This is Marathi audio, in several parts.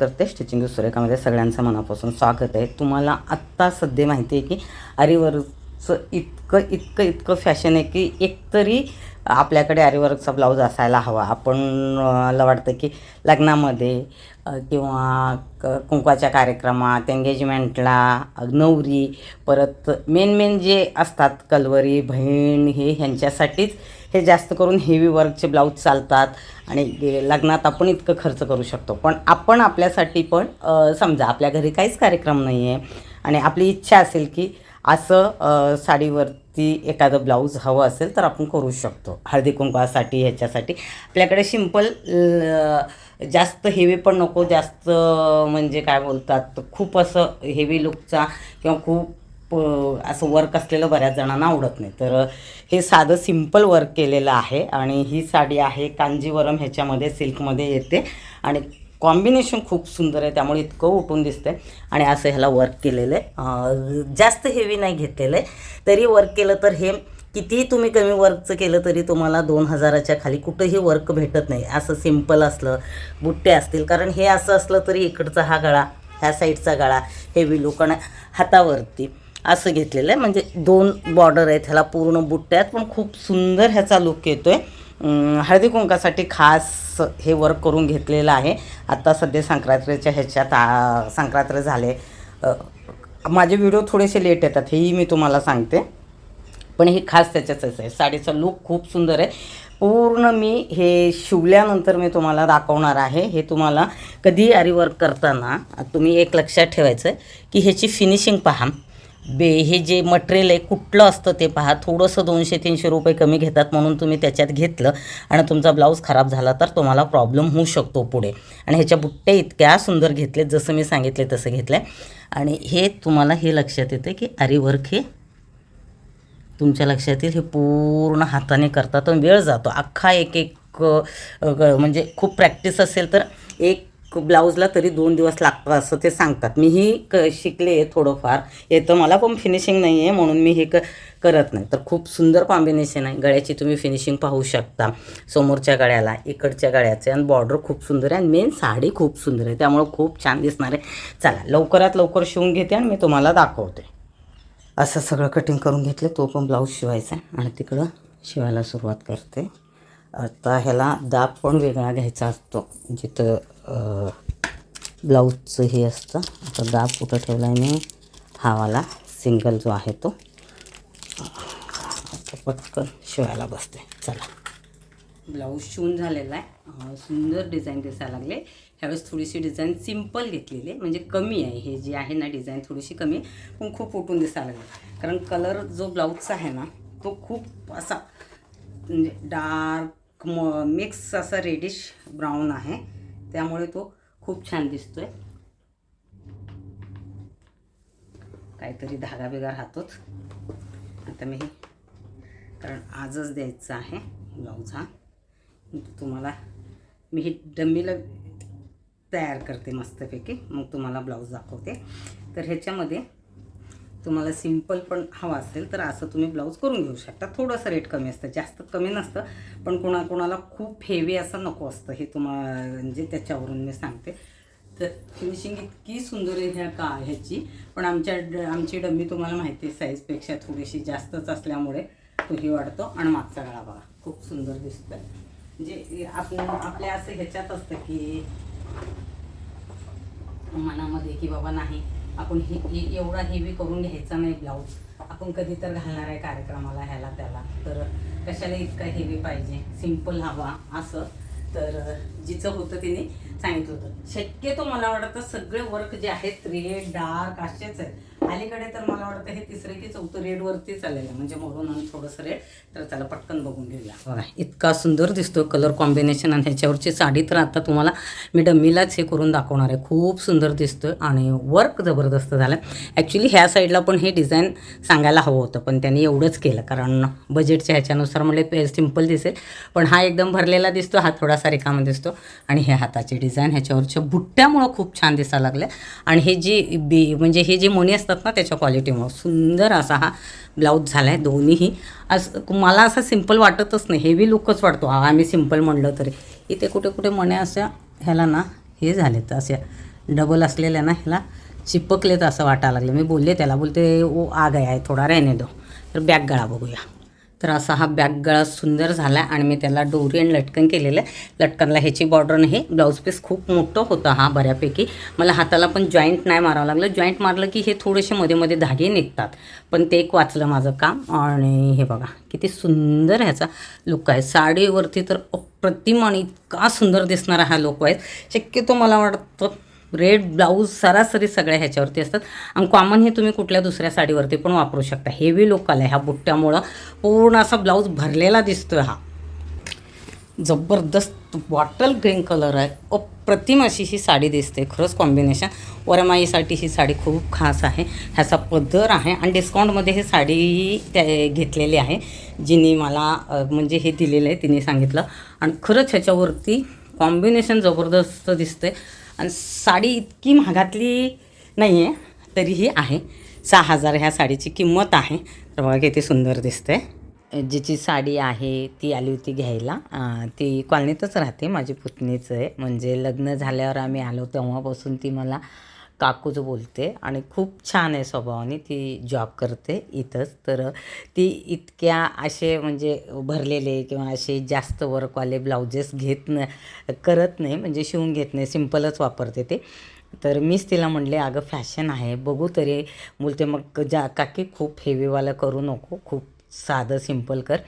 करते स्टिचिंग सुरेखामध्ये सगळ्यांचं मनापासून स्वागत आहे. तुम्हाला आत्ता सध्या माहिती आहे की सो इतकं इतकं इतकं फॅशन आहे की एकतरी आपल्याकडे आरीवर्कचा ब्लाऊज असायला हवा. आपण मला वाटतं की लग्नामध्ये किंवा क कुंकवाच्या कार्यक्रमात एंगेजमेंटला नवरी परत मेन मेन जे असतात कलवरी बहीण हे ह्यांच्यासाठीच हे जास्त करून हेवी वर्कचे ब्लाऊज चालतात आणि लग्नात आपण इतकं खर्च करू शकतो. पण आपण आपल्यासाठी पण समजा आपल्या घरी काहीच कार्यक्रम नाही आहे आणि आपली इच्छा असेल की असं साडीवरती एखादं ब्लाऊज हवं असेल तर आपण करू शकतो. हळदी कुंकवासाठी ह्याच्यासाठी. आपल्याकडे सिंपल जास्त हेवी पण नको. जास्त म्हणजे काय बोलतात खूप असं हेवी लुकचा किंवा खूप असं वर्क असलेलं बऱ्याच जणांना आवडत नाही. तर हे साधं सिंपल वर्क केलेलं आहे. आणि ही साडी आहे कांजीवरम ह्याच्यामध्ये सिल्कमध्ये येते. आणि कॉम्बिनेशन खूप सुंदर आहे त्यामुळे इतकं उठून दिसतं आहे आणि असं ह्याला वर्क केलेलं आहे. जास्त हेवी नाही घेतलेलं आहे. तरी वर्क केलं तर हे कितीही तुम्ही कमी वर्कचं केलं तरी तुम्हाला दोन हजाराच्या खाली कुठंही वर्क भेटत नाही. असं सिंपल असलं बुट्टे असतील. कारण हे असं असलं तरी इकडचा हा गळा ह्या साईडचा गळा हेवी लोकांना हातावरती. असं घेतलेलं आहे. म्हणजे दोन बॉर्डर आहेत ह्याला पूर्ण बुट्ट्यात पण खूप सुंदर ह्याचा लुक येतो आहे हळदी कुंकासाठी खास हे वर्क करून घेतलेलं आहे. आत्ता सध्या संक्रांतीच्या ह्याच्यात संक्रांत झाले. माझे व्हिडिओ थोडेसे लेट येतात हेही मी तुम्हाला सांगते. पण हे खास त्याच्यातच आहे. साडीचा लुक खूप सुंदर आहे. पूर्ण मी हे शिवल्यानंतर मी तुम्हाला दाखवणार आहे. हे तुम्हाला कधी आरी वर्क करताना तुम्ही एक लक्षात ठेवायचं आहे की ह्याची फिनिशिंग पहा. बे हे जे मटेरियल आहे कुठलं असतं ते पहा. थोडंसं दोनशे तीनशे रुपये कमी घेतात म्हणून तुम्ही त्याच्यात घेतलं आणि तुमचा ब्लाऊज खराब झाला तर तुम्हाला प्रॉब्लेम होऊ शकतो पुढे. आणि ह्याच्या बुट्ट्या इतक्या सुंदर घेतलेत जसं मी सांगितले तसं घेतलं आहे आणि हे तुम्हाला हे लक्षात येतं की आरी वर्क हे तुमच्या लक्षात येईल हे पूर्ण हाताने करतात वेळ जातो. अख्खा एक एक म्हणजे खूप प्रॅक्टिस असेल तर एक ब्लाऊजला तरी दोन दिवस लागतात असं ते सांगतात. मीही क शिकले आहे थोडंफार येतं मला पण फिनिशिंग नाही आहे म्हणून मी हे क करत नाही. तर खूप सुंदर कॉम्बिनेशन आहे. गळ्याची तुम्ही फिनिशिंग पाहू शकता. समोरच्या गळ्याला इकडच्या गळ्याचे आणि बॉर्डर खूप सुंदर आहे. आणि मेन साडी खूप सुंदर आहे. त्यामुळं खूप छान दिसणार आहे. चला लवकरात लवकर शिवून घेते आणि मी तुम्हाला दाखवते. असं सगळं कटिंग करून घेतलं तो पण ब्लाऊज शिवायचा आहे. आणि तिकडं शिवायला सुरुवात करते. आता ह्याला दाब पण वेगळा घ्यायचा असतो. जिथं ब्लाऊजचं हे असतं. आता दाब कुठं ठेवला आहे मी हावाला सिंगल जो आहे तो. आता पटकन शिवायला बसते. चला. ब्लाऊज शिवून झालेला आहे. सुंदर डिझाईन दिसायला लागले. ह्यावेळेस थोडीशी डिझाईन सिंपल घेतलेली आहे. म्हणजे कमी आहे. हे जे आहे ना डिझाईन थोडीशी कमी आहे. पण खूप उठून दिसायला लागले. कारण कलर जो ब्लाऊजचा आहे ना तो खूप असा म्हणजे डार्क म मिक्स असा रेडिश ब्राऊन आहे. त्यामुळे तो खूप छान दिसतोय. काहीतरी धागा बिगा राहतोच आता मी कारण आजच द्यायचं आहे ब्लाऊज हा तुम्हाला मी ही डम्मीला तयार करते मस्तपैकी. मग तुम्हाला ब्लाऊज दाखवते. तर ह्याच्यामध्ये तुम्हाला सिंपल पण हवा असेल तर असं तुम्ही ब्लाऊज करून घेऊ शकता. थोडंसं रेट कमी असतं जास्त कमी नसतं पण कोणा कोणाला खूप हेवी असं नको असतं हे तुम्हाला म्हणजे त्याच्यावरून मी सांगते. तर फिनिशिंग इतकी सुंदर आहे ह्या का ह्याची. पण आमच्या ड- आमची डम्मी तुम्हाला माहिती आहे साईजपेक्षा थोडीशी जास्तच असल्यामुळे तोही वाढतो. आणि मागचा गळा बघा खूप सुंदर दिसतोय. म्हणजे आपण आपल्या असं ह्याच्यात असतं की मनामध्ये की बाबा नाही आपण हे एवढा हेवी करून घ्यायचा नाही ब्लाऊज आपण कधी तर घालणार आहे कार्यक्रमाला ह्याला त्याला. तर कशाला इतका हेवी पाहिजे? सिंपल हवा असं. तर जिचं होतं तिने सांगितलं होतं. शक्यतो मला वाटतं सगळे वर्क जे आहेत रेड डार्क असेच आहेत. अलीकडे तर मला वाटतं हे तिसरे की चौथं रेडवरतीच आलेलं आहे. म्हणजे म्हणून आणि थोडंसं रेड तर त्याला पटकन बघून घेऊया. बघा इतका सुंदर दिसतो कलर कॉम्बिनेशन आणि ह्याच्यावरची साडी तर आता तुम्हाला मी डम्मीलाच हे करून दाखवणार आहे. खूप सुंदर दिसतोय आणि वर्क जबरदस्त झालं ॲक्च्युली ह्या साईडला पण हे डिझाईन सांगायला हवं होतं पण त्यांनी एवढंच केलं. कारण बजेटच्या ह्याच्यानुसार म्हणले सिंपल दिसेल पण हा एकदम भरलेला दिसतो हा थोडासा रिकामा दिसतो आणि हे हाताची डिझाईन ह्याच्यावरच्या बुट्ट्यामुळं खूप छान दिसायला लागले आणि हे जी बी म्हणजे हे जे मणी असतात ना त्याच्या क्वालिटीमुळं सुंदर असा हा ब्लाऊज झाला आहे दोन्हीही. असं मला असं सिंपल वाटतच नाही. हेवी लुकच वाटतो. हा आम्ही सिंपल म्हणलं तरी. इथे कुठे कुठे म्हणे अशा ह्याला ना हे झाले तर असे डबल असलेल्या ना ह्याला चिपकले तर असं वाटायला लागले. मी बोलले त्याला बोलते ओ आग आहे थोडा रहने दो. तर बॅग गळा बघूया. तर असा हा बॅग गळा सुंदर झाला आणि मी त्याला डोरी आणि लटकन केलेलं आहे. लटकनला ह्याची बॉर्डर नाही ब्लाऊज पीस खूप मोठं होतं हा बऱ्यापैकी. मला हाताला पण जॉईंट नाही मारावं लागलं. जॉईंट मारलं की हे थोडेसे मध्ये मध्ये धागे निघतात. पण ते एक वाचलं माझं काम आणि हे बघा किती सुंदर ह्याचा लुक आहे. साडीवरती तर अप्रतिम आणि इतका सुंदर दिसणारा हा लुक आहे. शक्यतो मला वाटतं रेड ब्लाऊज सरासरी सगळ्या ह्याच्यावरती असतात. आणि कॉमन हे तुम्ही कुठल्या दुसऱ्या साडीवरती पण वापरू शकता. हेवी लोकल आला ह्या बुट्ट्यामुळं. पूर्ण असा ब्लाऊज भरलेला दिसतोय हा. जबरदस्त बॉटल ग्रीन कलर आहे. अप्रतिम अशी ही साडी दिसते. खरंच कॉम्बिनेशन वरमाईसाठी ही साडी खूप खास आहे. ह्याचा पदर आहे आणि डिस्काउंटमध्ये ही साडी त्या घेतलेली आहे. जिने मला म्हणजे हे दिलेलं आहे तिने सांगितलं. आणि खरंच ह्याच्यावरती कॉम्बिनेशन जबरदस्त दिसते आणि साडी इतकी महागातली नाही आहे तरीही आहे. सहा हजार ह्या साडीची किंमत आहे. तर बघा किती सुंदर दिसते जिची साडी आहे ती आली होती घ्यायला. ती कॉलनीतच राहते माझी पुतणीचं आहे. म्हणजे लग्न झाल्यावर आम्ही आलो तेव्हापासून ती मला काकूच बोलते आणि खूप छान आहे स्वभावाने ती जॉब करते इथंच. तर ती इतक्या असे म्हणजे भरलेले किंवा असे जास्त वर्कवाले ब्लाउजेस घेत न करत नाही म्हणजे शिवून घेत नाही सिम्पलच वापरते ते. तर मीच तिला म्हणले अगं फॅशन आहे बघू तरी. बोलते मग जा काकी खूप हेवीवाला करू नको खूप साधं सिंपल कर.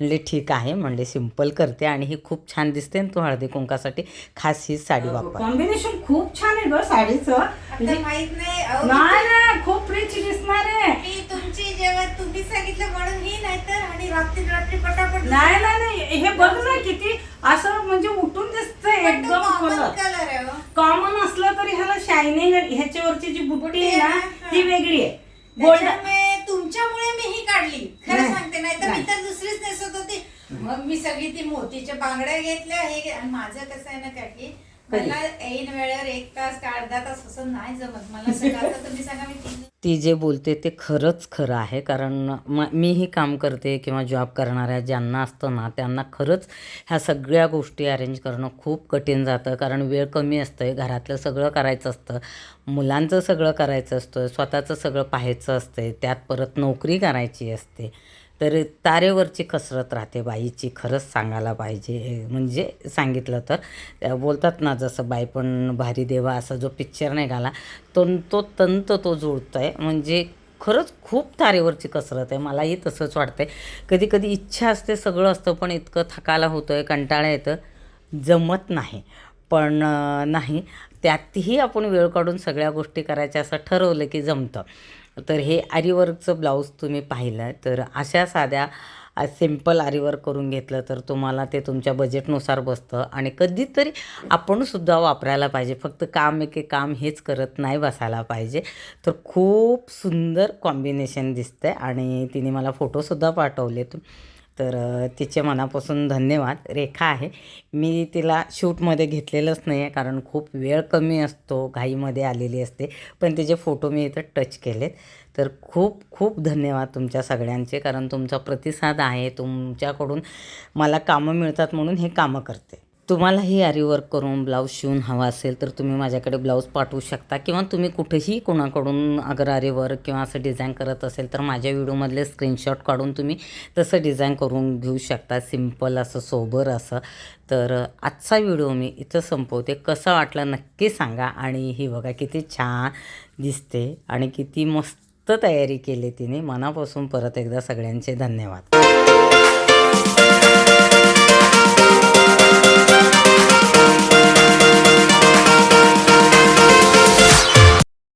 म्हणले ठीक आहे. म्हणले सिंपल करते आणि ही खूप छान दिसते तू हळदी कुंकासाठी खास ही साडी वापर. कॉम्बिनेशन खूप छान आहे ग साडीचं. आता माहीत नाही अहो, नाही ना खूप रिच दिसणार आहे मी तुमची जेव्हा तुम्ही सांगितलं म्हणून ही नाहीतर आणि रात्री रात्री पटापट नाही नाही नाही हे बघ ना किती असं म्हणजे उठून दिसतंय एकदम कलर आहे हो. कॉमन असलं तरी ह्याला शायनिंग ह्याच्यावरची जी बुट्टी आहे ना हा. ती वेगळी आहे त्याच्यामुळे तुमच्यामुळे मी ही काढली खरं नाही. सांगते नाही तर नाही. मी तर दुसरीच नेसत होती मग मी सगळी ती मोतीच्या बांगड्या घेतल्या हे घे- आणि माझं कसं आहे ना काकी मला ऐन वेळेवर एक तास का अर्धा तास असं नाही जमत. मला सगळं आता तुम्ही सांगा मी तीन ती जे बोलते ते खरंच खरं आहे कारण म मीही काम करते किंवा जॉब करणाऱ्या ज्यांना असतं ना त्यांना खरंच ह्या सगळ्या गोष्टी अरेंज करणं खूप कठीण जातं कारण वेळ कमी असतं घरातलं सगळं करायचं असतं मुलांचं सगळं करायचं असतं स्वतःचं सगळं पाहायचं असते त्यात परत नोकरी करायची असते. तर तारेवरची कसरत राहते बाईची खरंच सांगायला पाहिजे. म्हणजे सांगितलं तर त्या बोलतात ना जसं बाई पण भारी देवा असा जो पिक्चर नाही घाला तो तो तंत तो जुळतो आहे म्हणजे खरंच खूप तारेवरची कसरत आहे. मलाही तसंच वाटतं आहे कधी कधी इच्छा असते सगळं असतं पण इतकं थकायला होतं आहे कंटाळा येतं जमत नाही. पण नाही त्यातही आपण वेळ काढून सगळ्या गोष्टी करायच्या असं ठरवलं की जमतं. तर हे आरीवर्कचं ब्लाऊज तुम्ही पाहिलं तर अशा साध्या सिंपल आरीवर्क करून घेतलं तर तुम्हाला ते तुमच्या बजेटनुसार बसतं. आणि कधीतरी आपणसुद्धा वापरायला पाहिजे. फक्त काम एके काम हेच करत नाही बसायला पाहिजे. तर खूप सुंदर कॉम्बिनेशन दिसतं आहे आणि तिने मला फोटोसुद्धा पाठवलेत. तर तिचे मनापासून धन्यवाद. रेखा आहे. मी तिला शूटमध्ये घेतलेलंच नाही आहे कारण खूप वेळ कमी असतो घाईमध्ये आलेली असते. पण तिचे फोटो मी इथं टच केलेत. तर खूप खूप धन्यवाद तुमच्या सगळ्यांचे कारण तुमचा प्रतिसाद आहे. तुमच्याकडून मला कामं मिळतात म्हणून हे कामं करते. तुम्हालाही आरीवर्क करून ब्लाऊज शिवून हवा असेल तर तुम्ही माझ्याकडे ब्लाऊज पाठवू शकता. किंवा तुम्ही कुठेही कोणाकडून अगर आरीवर्क किंवा असं डिझाईन करत असेल तर माझ्या व्हिडिओमधले स्क्रीनशॉट काढून तुम्ही तसं डिझाईन करून घेऊ शकता. सिंपल असं सोबर असं. तर आजचा व्हिडिओ मी इथं संपवते. कसा वाटला नक्की सांगा. आणि ही बघा किती छान दिसते आणि किती मस्त तयारी केली तिने. मनापासून परत एकदा सगळ्यांचे धन्यवाद.